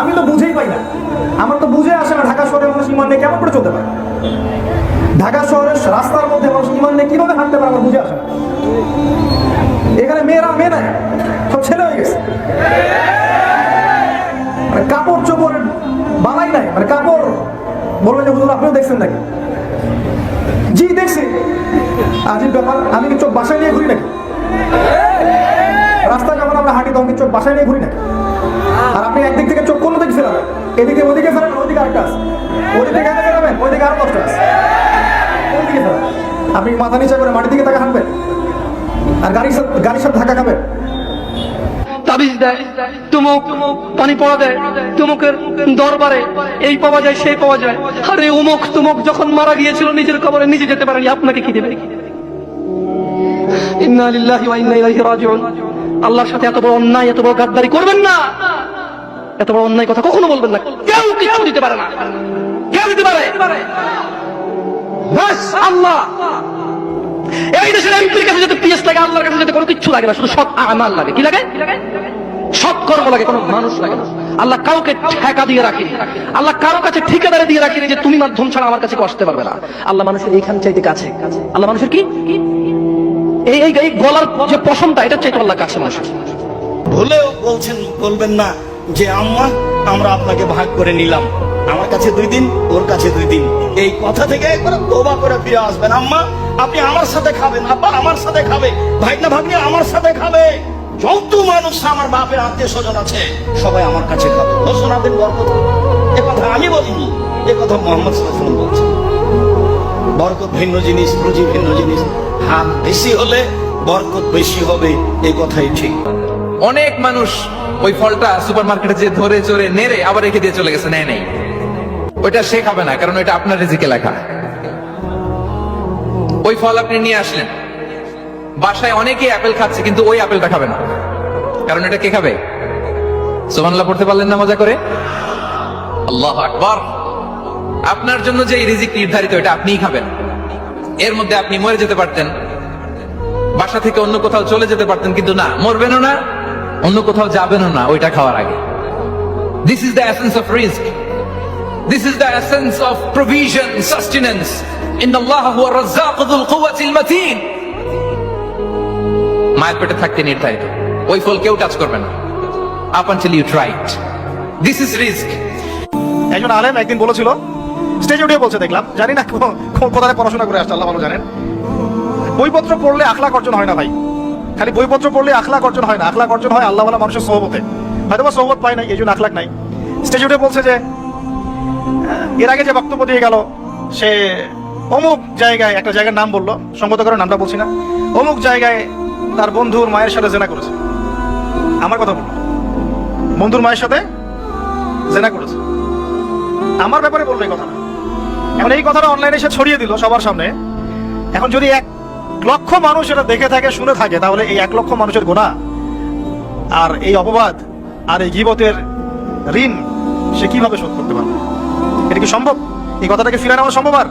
আমি তো বুঝেই পাই না। আমার তো বুঝে আসে না ঢাকা শহরে মানুষ ইমান নিয়ে কেমন করে চলতে পারে। ঢাকা শহরের রাস্তার মধ্যে মানুষ ইমান নিয়ে কীভাবে হাঁটতে পারে আমার বুঝে আসে এখানে মেয়েরা মেয়ে নাই, সব ছেলে হয়ে গেছে। মানে কাপড় চোপড় বানাই নাই মানে কাপড় বলবেন যে হুজুর আপনিও দেখছেন নাকি? জি, দেখছি। আজিব ব্যাপার, আমি কি চোখ বাসায় নিয়ে ঘুরি নাকি? রাস্তায় যখন আমরা হাঁটি তখন কি চোখ বাসায় নিয়ে ঘুরি নাকি? আর আপনি একদিক থেকে চোখ কোন দিকে ফেরাবেন এদিকে, ওদিকে ফেরান, ওদিকে আরেকটা ওদিকে কেন ফেরাবেন। ওইদিকে আরও দশটা আছে। ফেরাবেন আপনি মাথা নিচে করে মাটির দিকে তাকে হাঁটবেন। আর গাড়ির সাথে গাড়ির সাথে ধাক্কা খাবেন। তাবিজ দেয়, তুমুক পানি পড়া দেয়, তুমুকের দরবারে এই পাওয়া যায়, সেই পাওয়া যায়। আরে উমুক তুমুক যখন মারা গিয়েছিল, নিজের কবরে নিজে যেতে পারেনি। আপনাকে কি দেবে? ইন্না লিল্লাহি ওয়া ইন্না ইলাইহি রাজিউন। আল্লাহর সাথে এত বড় অন্যায়, এত বড় গাদ্দারি করবেন না। এত বড় অন্যায় কথা কখনো বলবেন না। কেউ কিছু দিতে পারে না। কেউ দিতে পারে। আল্লাহ। এই দেশের এমপির কাছে পিএস লাগে, আল্লাহর কাছে কোনো কিচ্ছু লাগে না, শুধু সৎ আমাল লাগে। কি লাগে? সৎ কর্ম লাগে, কোনো মানুষ লাগে না। আল্লাহ কাউকে ঠেকা দিয়ে রাখেনি আল্লাহ কারও কাছে ঠিকাদারে দিয়ে রাখেনি যে, তুমি মাধ্যম ছাড়া আমার কাছে আসতে পারবে না। আল্লাহ মানুষের এইখান চাইতে কাছে। আল্লাহ মানুষের কি? এই এই গলার যে পশমটা, এটা চাইতে আল্লাহ কাছে মানুষের ভুলেও বলছেন, বলবেন না যে, আম্মা, আমরা আপনাকে ভাগ করে নিলাম। আমার কাছে দুই দিন, ওর কাছে দুই দিন। এই কথা থেকে একবার তোবা করে ফিরে আসবেন। আম্মা, আপনি আমার সাথে খাবেন। আব্বা, আমার সাথে খাবে। ভাইনা ভাগ্নি, আমার সাথে খাবে। যত মানুষ আমার বাপের আত্মীয় স্বজন আছে, সবাই আমার কাছে খাবে। ঘোষণা দিন বরকত। এ কথা আমি বলিনি। এ কথা মোহাম্মদ সাল্লাল্লাহু আলাইহি বলছেন। বরকত ভিন্ন জিনিস রুজি ভিন্ন জিনিস। হাত বেশি হলে বরকত বেশি হবে এই কথাই ঠিক। অনেক মানুষ ওই ফলটা সুপার মার্কেটে যে ধরে চড়ে নেড়ে আবার রেখে দিয়ে চলে গেছে, নেয় নেই। ওইটা সে খাবে না, কারণ ওইটা আপনার রিজিকে লেখা। ওই ফল আপনি নিয়ে আসলেন। বাসায় অনেকে আপেল খাচ্ছে, কিন্তু ওই আপেলটা খাবে না। কারণ এটা কে খাবে? সোমানলা পড়তে পারলেন না মজা করে? আল্লাহ আকবার। আপনার জন্য যে রিজিক নির্ধারিত, এটা আপনিই খাবেন। এর মধ্যে আপনি মরে যেতে পারতেন। বাসা থেকে অন্য কোথাও চলে যেতে পারতেন, কিন্তু না, মরবেনও না, অন্য কোথাও যাবেনও না ওইটা খাওয়ার আগে। This is the essence of risk this is the essence of provision sustenance in আল্লাহ হুয়া রাজ্জাকুল কুওয়াতিল মাতিন মায়ের পেটে থাকতে নির্ধারিত। ওই ফল কেউ টাচ করবে না। Up until you try it this is risk একজন আলেম একদিন বলেছিল স্টেজে উঠে বলছে, দেখলাম, জানি না কোথায় পড়াশোনা করে আসছে, আল্লাহ ভালো জানেন। বইপত্র পড়লে আখলাক অর্জন হয় না ভাই। খালি বইপত্র পড়লে আখলা অর্জন হয় না। আখলা অর্জন হয় আল্লাহ ভালো মানুষের সহবতে। হয়তো বা সহবত পায় নাই, এই জন্য আখলাক নাই। স্টেজে উঠে বলছে যে এর আগে যে বক্তব্য দিয়ে গেল, সে অমুক জায়গায়, একটা জায়গার নাম বলল সঙ্গত করে নামটা বলছি না, অমুক জায়গায় তার বন্ধুর মায়ের সাথে জেনা করেছে। আমার কথা বলল। বন্ধুর মায়ের সাথে জেনা করেছে। আমার ব্যাপারে বলল এই কথাটা। এখন এই কথাটা অনলাইনে এসে ছড়িয়ে দিল সবার সামনে। এখন যদি এক লক্ষ মানুষ এটা দেখে থাকে, শুনে থাকে, তাহলে এই এক লক্ষ মানুষের গোনা আর এই অপবাদ আর এই গিবতের ঋণ সে কীভাবে শোধ করতে পারবে? এটা কি সম্ভব? এই কথাটাকে ফিরে নেওয়া সম্ভব আর?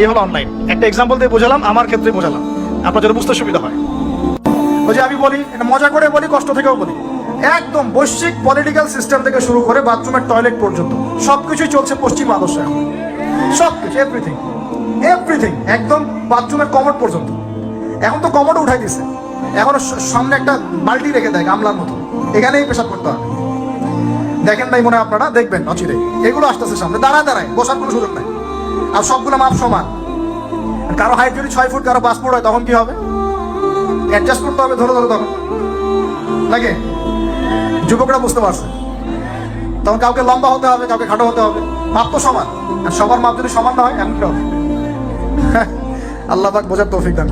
এই হলো অনলাইন একটা এক্সাম্পল দিয়ে বোঝালাম, আমার ক্ষেত্রে বোঝালাম। আপনার যদি বুঝতে সুবিধা হয়। ওই যে আমি বলি, এটা মজা করে বলি, কষ্ট থেকেও বলি। একদম বৈশ্বিক পলিটিক্যাল সিস্টেম থেকে শুরু করে বাথরুমের টয়লেট পর্যন্ত। সবকিছুই চলছে পশ্চিম আদর্শ এখন। সবকিছু এভরিথিং এভরিথিং একদম বাথরুমের কমোড পর্যন্ত। এখন তো কমোড উঠাই দিছে। এখন সামনে একটা বালতি রেখে দেয়, গামলার মতো। এখানেই পেশাব করতে হবে। দেখেন নাই মনে আপনারা, দেখবেন অচিরে এগুলো আসতেছে সামনে। দাঁড়ায় দাঁড়ায়, বসার কোনো সুযোগ নাই। আর সবগুলো মাপ সমান। কারও হাইট যদি ছয় ফুট, কারও পাঁচ ফুট হয়, তখন কি হবে? অ্যাডজাস্ট করতে হবে ধরে ধরে, তখন। লাগে যুবকরা বুঝতে পারছে। তখন কাউকে লম্বা হতে হবে, কাউকে খাটো হতে হবে। মাপ তো সমান। আর সবার মাপ যদি সমান না হয় এমন কি হবে। আল্লাহ পাক বোঝার তৌফিক দান।